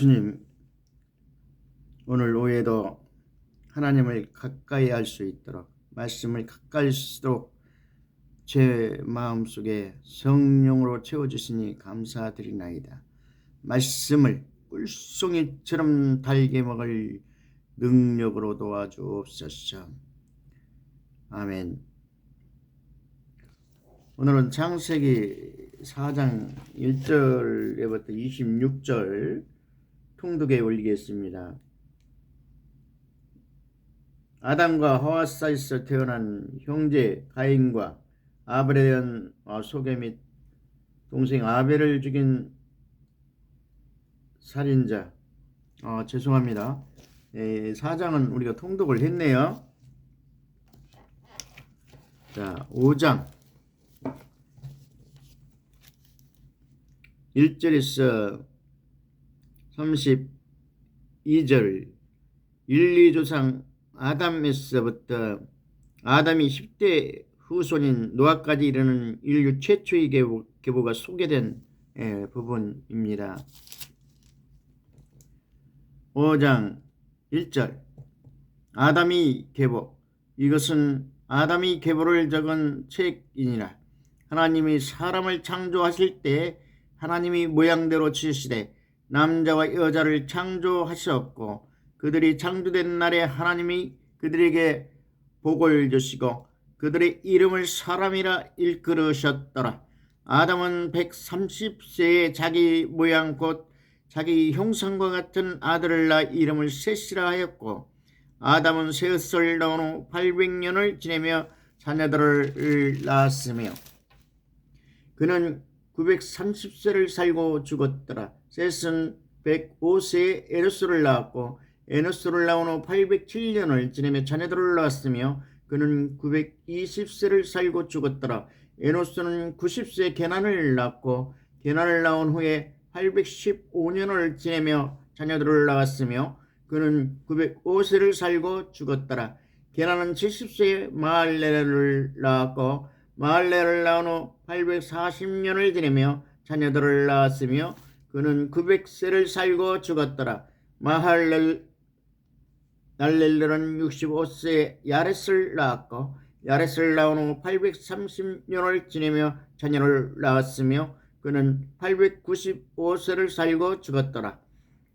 주님, 오늘 오후에도 하나님을 가까이 할 수 있도록 말씀을 가까이 할수 있도록 제 마음속에 성령으로 채워주시니 감사드리나이다. 말씀을 꿀송이처럼 달게 먹을 능력으로 도와주옵소서. 아멘. 오늘은 창세기 4장 1절에부터 26절 통독에 올리겠습니다. 아담과 하와 사이에서 태어난 형제 가인과 아벨에 대한 어, 소개 및 동생 아벨을 죽인 살인자 어, 죄송합니다. 에, 사장은 우리가 통독을 했네요. 자, 5장 1절에서 32절 1, 2조상 아담에서부터 아담이 10대 후손인 노아까지 이르는 인류 최초의 계보, 계보 가 소개된 예, 부분입니다. 5장 1절 아담이 계보 이것은 아담이 계보를 적은 책이니라 하나님이 사람을 창조하실 때 하나님이 모양대로 지으시되 남자와 여자를 창조하셨고 그들이 창조된 날에 하나님이 그들에게 복을 주시고 그들의 이름을 사람이라 일컬으셨더라. 아담은 130세에 자기 모양 곧 자기 형상과 같은 아들을 낳아 이름을 셋이라 하였고 아담은 셋을 낳은 후 800년을 지내며 자녀들을 낳았으며 그는 930세를 살고 죽었더라. 셋은 105세에 에노스를 낳았고 에노스를 낳은 후 807년을 지내며 자녀들을 낳았으며 그는 920세를 살고 죽었더라. 에노스는 90세 게난을 낳고 게난을 낳은 후에 815년을 지내며 자녀들을 낳았으며 그는 905세를 살고 죽었더라. 게난은 70세에 마할레를 낳았고 마할레를 낳은 후 840년을 지내며 자녀들을 낳았으며 그는 900세를 살고 죽었더라. 마할렐 날렐르는 65세에 야렛을 낳았고 야렛을 낳은 후 830년을 지내며 자녀를 낳았으며 그는 895세를 살고 죽었더라.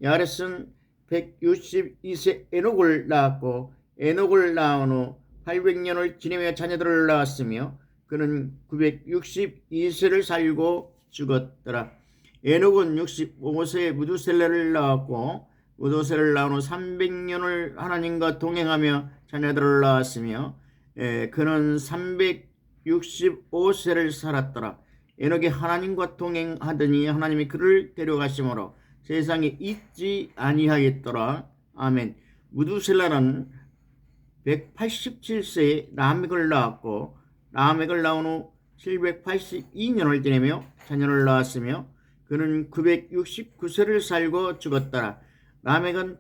야렛은 162세 에녹을 낳았고 에녹을 낳은 후 800년을 지내며 자녀들을 낳았으며 그는 962세를 살고 죽었더라. 에녹은 65세에 무두셀레를 낳았고 무두셀을 낳은 후 300년을 하나님과 동행하며 자녀들을 낳았으며 에, 그는 365세를 살았더라. 에녹이 하나님과 동행하더니 하나님이 그를 데려가심으로 세상에 있지 아니하였더라. 아멘. 무두셀라는 187세에 라멕을 낳았고 라멕을 낳은 후 782년을 지내며 자녀를 낳았으며 그는 969세를 살고 죽었더라. 라멕은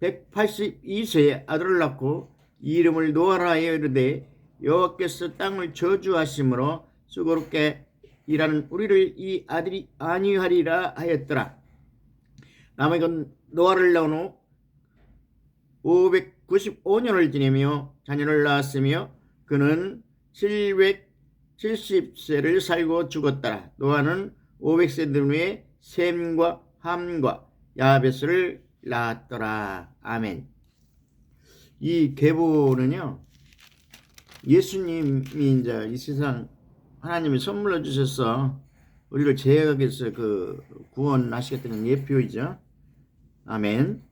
182세에 아들을 낳고 이름을 노아라 하여 이르되 여호와께서 땅을 저주하심으로 수고롭게 일하는 우리를 이 아들이 아니하리라 하였더라. 라멕은 노아를 낳은 후 595년을 지내며 자녀를 낳았으며 그는 770세를 살고 죽었더라. 노아는 500세 된 후에 셈과 함과 야베스를 낳았더라. 아멘. 이 계보는요. 예수님이 이제 이 세상 하나님이 선물로 주셔서 우리를 죄악에서 그 구원하시겠다는 예표이죠. 아멘.